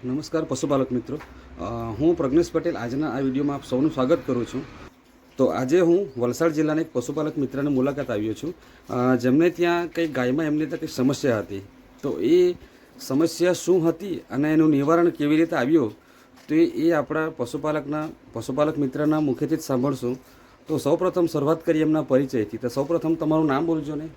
નમસ્કાર પશુપાલક મિત્રો. હું પ્રજ્ઞેશ પટેલ. આજના આ વિડીયોમાં આપ સૌનું સ્વાગત કરું છું. તો આજે હું વલસાડ જિલ્લાના એક પશુપાલક મિત્રની મુલાકાત આવ્યો છું. જેમને ત્યાં કંઈક ગાયમાં એમની ત્યાં કંઈક સમસ્યા હતી. તો એ સમસ્યા શું હતી અને એનું નિવારણ કેવી રીતે આવ્યું, તો એ આપણા પશુપાલકના, પશુપાલક મિત્રના મુખેથી જ સાંભળશું. તો સૌપ્રથમ શરૂઆત કરીએ એમના પરિચયથી. તો સૌપ્રથમ તમારું નામ બોલજો ને.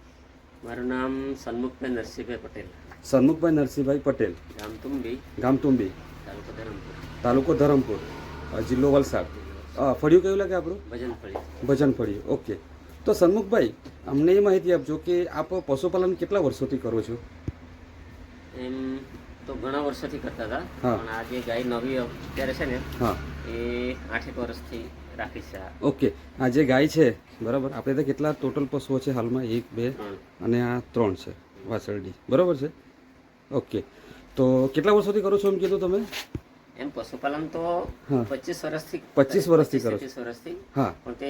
મારું નામ સન્મુખભાઈ નરસિંહભાઈ પટેલ. સન્મુખભાઈ નરસિંહભાઈ પટેલ. ગામતુંબી ગામતુંબી ગામ તાલુકો ધરમપુર. તાલુકો ધરમપુર. અ, જિલ્લો વલસાડ. ફળિયું કયું લાગે આપણું? ભજનફળી ભજન ફળિયું. ઓકે. તો સન્મુખભાઈ અમને એ માહિતી આપજો કે આપ પશુપાલન કેટલા વર્ષોથી કરો છો? એમ તો ઘણા વર્ષોથી કરતા હતા. પણ આ જે ગાય નવી અત્યારે છે ને હા. એ આઠેક વર્ષથી રાખી છે ઓકે. આ જે ગાય છે બરાબર આપણે તો કેટલા ટોટલ પશુઓ છે હાલમાં? એક બે અને આ ત્રણ છે વાસરડી બરાબર છે? ઓકે. તો કેટલા વર્ષોથી કરો છો એમ કીધું તમે? એમ પશુપાલન તો પચીસ વર્ષથી 25 વર્ષથી કરો છો. પચીસ વર્ષથી. હા. પણ તે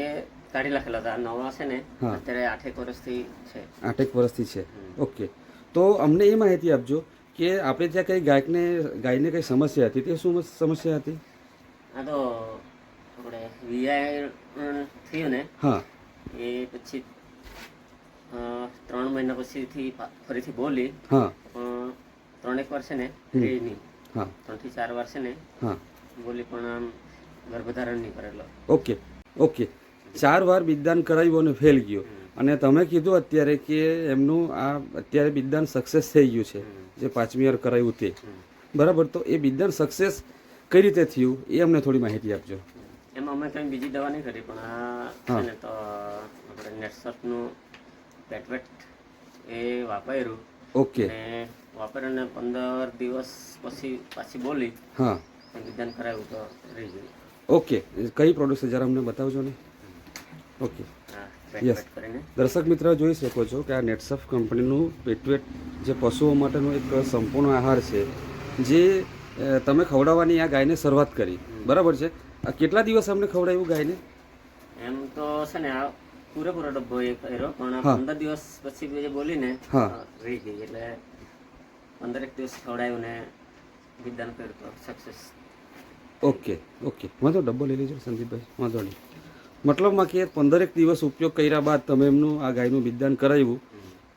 કાઢી નાખેલા હતા. નવા છે ને અત્યારે આઠેક વર્ષથી છે. આઠેક વર્ષથી છે. ઓકે. તો અમને એ માહિતી આપજો કે આપણે ત્યાં કઈ ગાયકને ગાયને કઈ સમસ્યા હતી? તે શું સમસ્યા હતી? આ તો આપણે વીઆઈ થયું ને હા. એ પછી ત્રણ મહિના પછીથી ફરીથી બોલી. હા. ત્રણેક વાર છે ને એ નહીં. હા. ત્રણથી ચાર વાર છે ને હા. બોલી પણ આમ ગર્ભધારણ નહીં કરેલો ઓકે ઓકે. ચાર વાર બિદદાન કરાવ્યું અને ફેલ ગયો. અને તમે કીધું અત્યારે કે એમનું આ અત્યારે બિદદાન સક્સેસ થઈ ગયું છે જે પાંચમી વાર કરાવ્યું તે. બરાબર તો એ બિદદાન સક્સેસ કઈ રીતે થયું એ અમને થોડી માહિતી આપજો. એમાં અમે કંઈ બીજી દવા નહીં કરી પણ આ છે ને તો આપણે નેટસપનું પેટવેટ એ વાપર્યું. ઓકે. અને વાપરીને પંદર દિવસ પછી પાછી બોલી હા. નિદાન કરાવ્યું તો રહી ગયું. ઓકે. કઈ પ્રોડક્ટ છે જરા અમને બતાવજો ને? ઓકે. યસ દર્શક મિત્ર જોઈ શકો છો કે આ નેટસફ કંપનીનું પેટવેટ જે પશુઓ માટેનો એક સંપૂર્ણ આહાર છે જે તમે ખવડાવવાની આ ગાયને શરૂઆત કરી. બરાબર છે? આ કેટલા દિવસ અમને ખવડાવ્યું ગાયને? એમ તો છે ને આ પૂરેપૂરો ડબ્બો એ કર્યો. પણ પંદર દિવસ પછી જે બોલીને. રહી ગઈ. એટલે પંદરેક દિવસ ખવડાવ્યું ને વિદાન કર્યું તો સક્સેસ ઓકે ઓકે. વાંધો ડબ્બો લઈ લેજો સંદીપભાઈ. વાંધો નહીં. મતલબમાં કે પંદરેક દિવસ ઉપયોગ કર્યા બાદ તમે એમનું આ ગાયનું બિદાન કરાવ્યું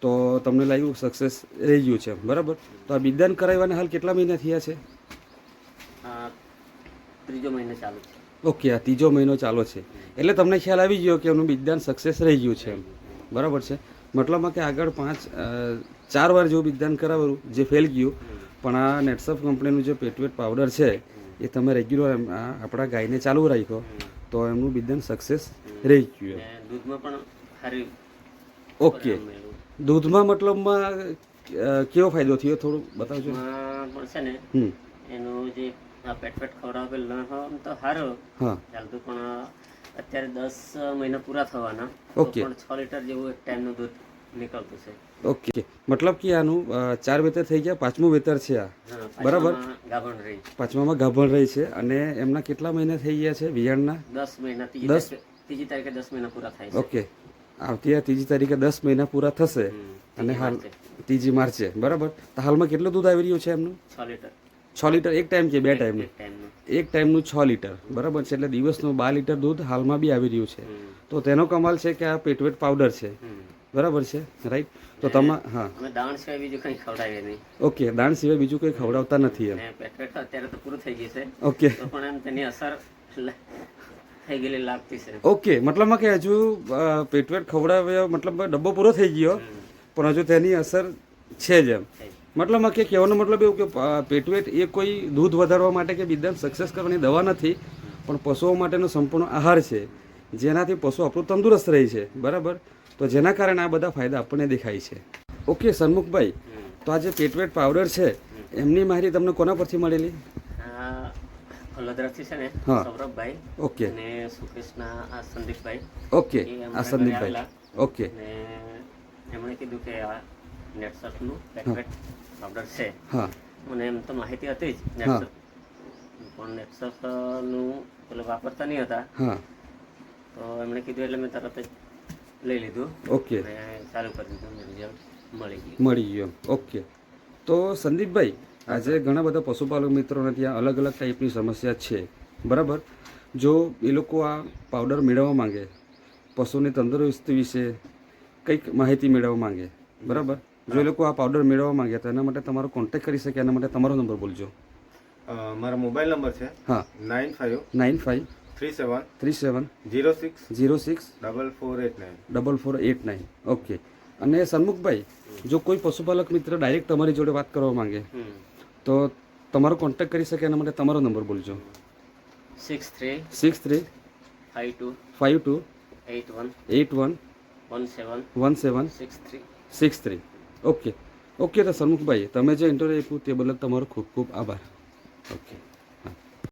તો તમને લાગ્યું સક્સેસ રહી ગયું છે બરાબર? તો આ બિદાન કરાવવાને હાલ કેટલા મહિના થયા છે? ત્રીજો મહિનો ચાલુ છે. ઓકે આ ત્રીજો મહિનો ચાલો છે. એટલે તમને ખ્યાલ આવી ગયો કે એનું વિજ્ઞાન સક્સેસ રહી ગયું છે એમ. બરાબર છે? મતલબમાં કે આગળ પાંચ ચાર વાર જેવું વિજ્ઞાન કરાવેલું જે ફેલ ગયું પણ આ નેટસફ કંપનીનું જે પેટવેટ પાવડર છે એ તમે રેગ્યુલર આપણા ગાયને ચાલુ રાખ્યો તો એમનું વિજ્ઞાન સક્સેસ રહી ગયું દૂધમાં પણ સારી ઓકે. દૂધમાં મતલબમાં કેવો ફાયદો થયો? થોડું બતાવજો. એમાં પણ છે ને હમ. જે આ ખવડાવેલ ન હોય તો સારું. હા. ચાલતું પણ અત્યારે દસ મહિના પૂરા થવાના. ઓકે. પણ છ લીટર જેવું એક ટાઈમનું દૂધ નીકળતું છે. ઓકે. મતલબ કે આનું ચાર વેતર થઈ ગયા પાંચમું વેતર છે આ. બરાબર. પાંચમામાં ગાભણ રહી. છે. અને એમના કેટલા મહિના થઈ ગયા છે વિયાણના દસ મહિના. દસ? તારીખે ત્રીજી તારીખે દસ મહિના પૂરા થાય છે. ઓકે. આવતી આ ત્રીજી તારીખે દસ મહિના પૂરા થશે. અને ત્રીજી હાલ માર્ચે. ત્રીજી માર્ચે. બરાબર? તો હાલમાં કેટલું દૂધ આવી રહ્યું છે એમનું? છ લીટર. છ લીટર એક ટાઈમ છે બે ટાઈમનું. એક ટાઈમનું. છ લીટર બરાબર છે એટલે દિવસનું બાર લીટર દૂધ હાલમાં બી આવી રહ્યું છે. તો તેનો કમાલ છે કે આ પેટવેટ પાવડર છે. બરાબર છે રાઈટ તો તમે હા. દાણ સિવાય બીજું કંઈ ખવડાવીએ નહીં. ઓકે દાણ સિવાય બીજું કંઈ ખવડાવતા નથી એમ. પેટવેટ અત્યારે તો પૂરું થઈ ગયું છે. ઓકે. પણ એમ તેની અસર થઈ ગયેલી લાગતી છે. ઓકે મતલબમાં કે હજુ પેટવેટ ખવડાવ્યો મતલબ ડબ્બો પૂરો થઈ ગયો પણ હજુ તેની અસર છે જ એમ. મતલબમાં કે કહેવાનો મતલબ એવું કે પેટવેટ એ કોઈ દૂધ વધારવા માટે કે બિદાન સક્સેસ કરવાની દવા નથી પણ પશુઓ માટેનો સંપૂર્ણ આહાર છે જેનાથી પશુ આપણું તંદુરસ્ત રહે છે બરાબર? તો જેના કારણે આ બધા ફાયદા આપણને દેખાય છે. ઓકે સન્મુખભાઈ તો આ જે પેટવેટ પાવડર છે એમની માહિતી તમને કોના પરથી મળેલી? આ છે ને સૌરભભાઈ ઓકે. અને સુકેશના આ સંદીપભાઈ. ઓકે આ સંદીપભાઈ. ઓકે. એમણે કીધું કે આ નેટસર્ફનું પેટવેટ પાવડર છે. હા. મને એમ તો માહિતી હતી જ નેટસર્ફ પણ નેટસર્ફનું પેલું વાપરતા નહીં હતા. હા. તો એમણે કીધું એટલે મેં તરત જ લઈ લીધું. ઓકે. ચાલુ કરી દીધું રિઝલ્ટ મળી ગયું. મળી ગયું. ઓકે. તો સંદીપભાઈ આજે ઘણા બધા પશુપાલક મિત્રોને ત્યાં અલગ અલગ ટાઈપની સમસ્યા છે. બરાબર? જો એ લોકો આ પાવડર મેળવવા માંગે પશુની તંદુરસ્તી વિશે કંઈક માહિતી મેળવવા માંગે. બરાબર? જો એ લોકો આ પાવડર મેળવવા માંગ્યા તો એના માટે તમારો કોન્ટેક્ટ કરી શકે એના માટે તમારો નંબર બોલજો. મારા મારો મોબાઈલ નંબર છે હા. Nine five nine five three seven three seven zero six zero six double four eight nine double four eight nine okay અને સન્મુખભાઈ જો કોઈ પશુપાલક મિત્ર ડાયરેક્ટ તમારી જોડે વાત કરવા માંગે તો તમારો કોન્ટેક્ટ કરી શકે એના માટે તમારો નંબર બોલજો. Six three six three five two five two eight one eight one one seven one seven six three six three okay. Okay તો સન્મુખભાઈ તમે જે ઇન્ટરવ્યૂ આપ્યું તે બદલ તમારો ખૂબ ખૂબ આભાર. ઓકે.